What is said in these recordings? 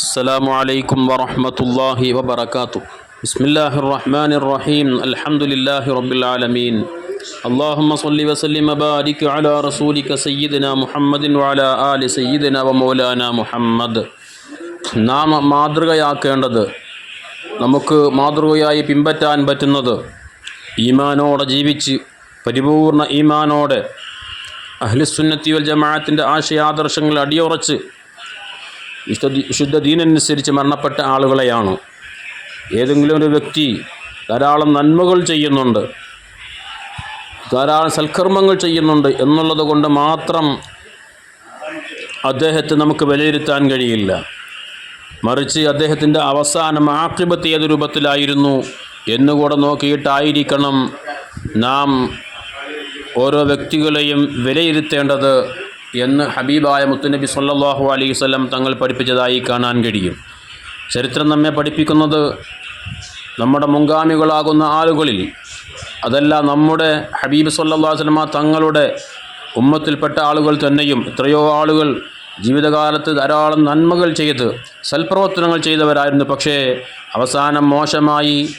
السلام عليكم ورحمة الله وبركاته بسم الله الرحمن الرحيم الحمد لله رب العالمين اللهم صل وسلم وبارك على رسولك سيدنا محمد وعلى آل سيدنا ومولانا محمد നാം മാതൃകയാക്കേണ്ടത് നമുക്ക് മാതൃകയായി പിൻപറ്റാൻ പറ്റുന്നത് ഈമാനോടെ ജീവിച്ച് പരിപൂർണ ഈമാനോടെ അഹ്ലുസുന്നത്തി വൽ ജമാഅത്തിൻ്റെ ആശയാദർശങ്ങൾ അടിയുറച്ച് വിശുദ്ധ വിശുദ്ധ ദീനനുസരിച്ച് മരണപ്പെട്ട ആളുകളെയാണ്. ഏതെങ്കിലും ഒരു വ്യക്തി ധാരാളം നന്മകൾ ചെയ്യുന്നുണ്ട് ധാരാളം സൽക്കർമ്മങ്ങൾ ചെയ്യുന്നുണ്ട് എന്നുള്ളത് കൊണ്ട് മാത്രം അദ്ദേഹത്തെ നമുക്ക് വിലയിരുത്താൻ കഴിയില്ല. മറിച്ച് അദ്ദേഹത്തിന്റെ അവസാനം ആക്രിപത്ത് ഏത് രൂപത്തിലായിരുന്നു എന്നുകൂടെ നോക്കിയിട്ടായിരിക്കണം നാം ഓരോ വ്യക്തികളെയും വിലയിരുത്തേണ്ടത്. എന്ന് ഹബീബായ മുത്തുനബി സല്ലാഹു അലൈഹി വസല്ലം തങ്ങൾ പഠിപ്പിച്ചതായി കാണാൻ കഴിയും. ചരിത്രം നമ്മെ പഠിപ്പിക്കുന്നത് നമ്മുടെ മുൻഗാമികളാകുന്ന ആളുകളിൽ അതല്ല നമ്മുടെ ഹബീബ് സല്ലാ അലൈഹി വസല്ലമ തങ്ങളുടെ ഉമ്മത്തിൽപ്പെട്ട ആളുകൾ തന്നെയും എത്രയോ ആളുകൾ ജീവിതകാലത്ത് ധാരാളം നന്മകൾ ചെയ്ത് സൽപ്രവർത്തനങ്ങൾ ചെയ്തവരായിരുന്നു. പക്ഷേ അവസാനം മോശമായി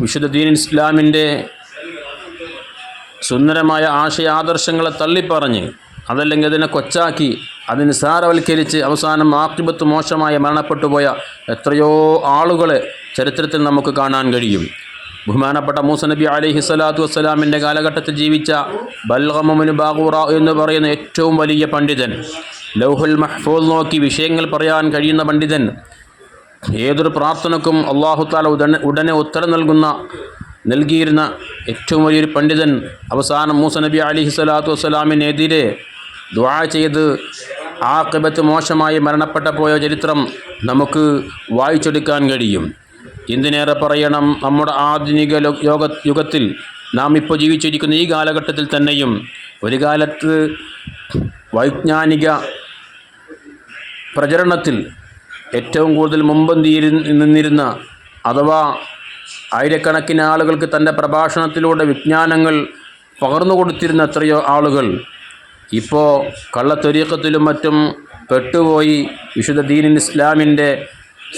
വിശുദ്ധ ദീൻ ഇസ്ലാമിന്റെ സുന്ദരമായ ആശയ ആദർശങ്ങളെ തള്ളിപ്പറഞ്ഞ് അതല്ലെങ്കിൽ അതിനെ കൊച്ചാക്കി അതിന് സാരവൽക്കരിച്ച് അവസാനം ആക്രിപത്ത് മോശമായി മരണപ്പെട്ടു പോയ എത്രയോ ആളുകളെ ചരിത്രത്തിൽ നമുക്ക് കാണാൻ കഴിയും. ബഹുമാനപ്പെട്ട മൂസ നബി അലൈഹി സ്വലാത്തു വസ്സലാമിന്റെ കാലഘട്ടത്തിൽ ജീവിച്ച ബൽഗമുന് ബാഗൂറ എന്ന് പറയുന്ന ഏറ്റവും വലിയ പണ്ഡിതൻ ലൗഹുൽ മഹ്ഫൂൽ നോക്കി വിഷയങ്ങൾ പറയാൻ കഴിയുന്ന പണ്ഡിതൻ ഏതൊരു പ്രാർത്ഥനക്കും അള്ളാഹു താല ഉടനെ ഉടനെ ഉത്തരം നൽകുന്ന നൽകിയിരുന്ന ഏറ്റവും വലിയൊരു പണ്ഡിതൻ അവസാനം മൂസ നബി അലിഹി സ്വലാത്തു വസ്സലാമിനെതിരെ ദ്വാ ചെയ്ത് ആ കിബത്ത് മോശമായി മരണപ്പെട്ട പോയ ചരിത്രം നമുക്ക് വായിച്ചെടുക്കാൻ കഴിയും. എന്തിനേറെ പറയണം? നമ്മുടെ ആധുനിക യോഗ യുഗത്തിൽ നാം ഇപ്പോൾ ജീവിച്ചിരിക്കുന്ന ഈ കാലഘട്ടത്തിൽ തന്നെയും ഒരു കാലത്ത് വൈജ്ഞാനിക പ്രചരണത്തിൽ ഏറ്റവും കൂടുതൽ മുമ്പന്തിയിൽ നിന്നിരുന്ന അഥവാ ആയിരക്കണക്കിന് ആളുകൾക്ക് തന്റെ പ്രഭാഷണത്തിലൂടെ വിജ്ഞാനങ്ങൾ പകർന്നു കൊടുത്തിരുന്ന എത്രയോ ആളുകൾ ഇപ്പോൾ കള്ളത്തൊരീക്കത്തിലും മറ്റും പെട്ടുപോയി വിശുദ്ധ ദീനിൻ ഇസ്ലാമിന്റെ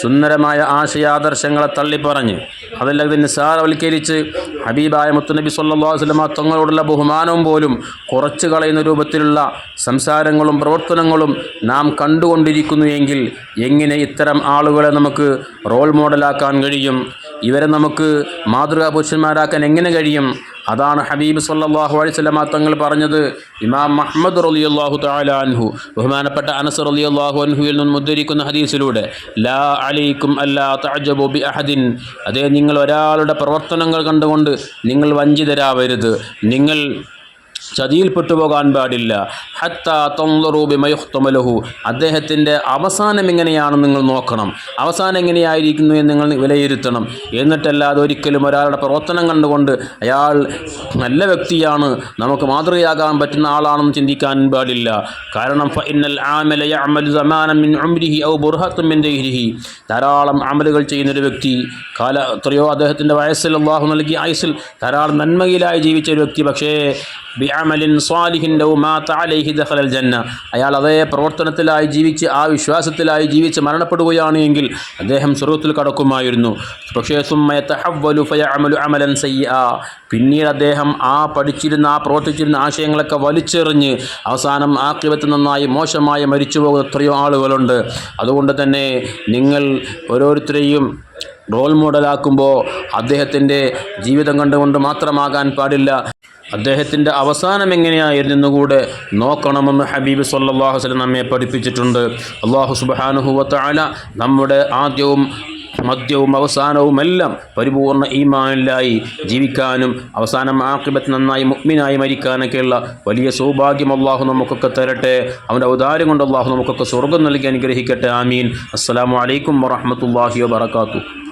സുന്ദരമായ ആശയാദർശങ്ങളെ തള്ളിപ്പറഞ്ഞ് അതെല്ലാം ഇതിന് സാരവൽക്കരിച്ച് ഹബീബായ മുത്തുനബി സല്ലല്ലാഹു അലൈഹി വസല്ലമ തങ്ങളോടുള്ള ബഹുമാനവും പോലും കുറച്ച് കളയുന്ന രൂപത്തിലുള്ള സംസാരങ്ങളും പ്രവർത്തനങ്ങളും നാം കണ്ടുകൊണ്ടിരിക്കുന്നു എങ്കിൽ എങ്ങനെ ഇത്തരം ആളുകളെ നമുക്ക് റോൾ മോഡലാക്കാൻ കഴിയും? ഇവരെ നമുക്ക് മാതൃകാ പുരുഷന്മാരാക്കാൻ എങ്ങനെ കഴിയും? അതാണ് ഹബീബ് സല്ലാഹു അലൈഹി വസല്ലമ തങ്ങൾ പറഞ്ഞത്. ഇമാം മുഹമ്മദ് റളിയല്ലാഹു തആല അൻഹു ബഹുമാനപ്പെട്ട അനസ് റളിയല്ലാഹു അൻഹുവിൽ നിന്ന് ഉദ്ധരിക്കുന്ന ഹദീസിലൂടെ ലാ അലൈക്കും അല്ലാ തഅജബു ബി അഹദിൻ അതേ നിങ്ങൾ ഒരാളുടെ പ്രവർത്തനങ്ങൾ കണ്ടുകൊണ്ട് നിങ്ങൾ വഞ്ചിതരാവരുത്. നിങ്ങൾ ചതിയിൽപ്പെട്ടു പോകാൻ പാടില്ല. ഹത്ത തൊന്നറൂബി മയുഹ്തമലഹു അദ്ദേഹത്തിന്റെ അവസാനം എങ്ങനെയാണെന്ന് നിങ്ങൾ നോക്കണം? അവസാനം എങ്ങനെയായിരിക്കുന്നു എന്ന് നിങ്ങൾ വിലയിരുത്തണം. എന്നിട്ടല്ലാതെ ഒരിക്കലും ഒരാളുടെ പ്രവർത്തനം കണ്ടുകൊണ്ട് അയാൾ നല്ല വ്യക്തിയാണ് നമുക്ക് മാതൃകയാകാൻ പറ്റുന്ന ആളാണെന്ന് ചിന്തിക്കാൻ പാടില്ല. കാരണം ധാരാളം അമലുകൾ ചെയ്യുന്നൊരു വ്യക്തി കാല എത്രയോ അദ്ദേഹത്തിന്റെ വയസ്സിൽ അള്ളാഹു നൽകിയ ആയുസിൽ ധാരാളം നന്മയിലായി ജീവിച്ച ഒരു വ്യക്തി. പക്ഷേ സ്വാലിഹിൻ ലൗ മാ അലൈഹി ദഖലൽ ജന്ന. അയാൾ അതേ പ്രവർത്തനത്തിലായി ജീവിച്ച് ആ വിശ്വാസത്തിലായി ജീവിച്ച് മരണപ്പെടുകയാണ് എങ്കിൽ അദ്ദേഹം സ്വർഗത്തിൽ കടക്കുമായിരുന്നു. പക്ഷേ സുമ്മ യതഹവ്വലു ഫയഅമലു അമലൻ സയ്യിആ പിന്നീട് അദ്ദേഹം ആ പഠിച്ചിരുന്ന ആ പ്രവർത്തിച്ചിരുന്ന ആശയങ്ങളൊക്കെ വലിച്ചെറിഞ്ഞ് അവസാനം ആക്രിവത്ത് നന്നായി മോശമായി മരിച്ചു പോകുന്ന എത്രയോ ആളുകളുണ്ട്. അതുകൊണ്ട് തന്നെ നിങ്ങൾ ഓരോരുത്തരെയും റോൾ മോഡലാക്കുമ്പോൾ അദ്ദേഹത്തിന്റെ ജീവിതം കണ്ടുകൊണ്ട് മാത്രമാകാൻ പാടില്ല. അദ്ദേഹത്തിന്റെ അവസാനം എങ്ങനെയായിരുന്നുകൂടെ നോക്കണമെന്ന് ഹബീബ് സല്ലാഹു വസല്ലം നമ്മെ പഠിപ്പിച്ചിട്ടുണ്ട്. അള്ളാഹു സുബ്ഹാനഹു വതആല നമ്മുടെ ആദ്യവും മദ്യവും അവസാനവുമെല്ലാം പരിപൂർണ ഈമാനിലായി ജീവിക്കാനും അവസാനം ആക്കിബത്ത് നന്നായി മുഗ്മിനായി മരിക്കാനൊക്കെയുള്ള വലിയ സൗഭാഗ്യം അള്ളാഹു നമുക്കൊക്കെ തരട്ടെ. അവന്റെ ഔദാര്യം കൊണ്ട് അള്ളാഹു നമുക്കൊക്കെ സ്വർഗം നൽകി അനുഗ്രഹിക്കട്ടെ. ആമീൻ. അസ്സലാമു അലൈക്കും വറഹ്മത്തുള്ളാഹി വബറകാതുഹു.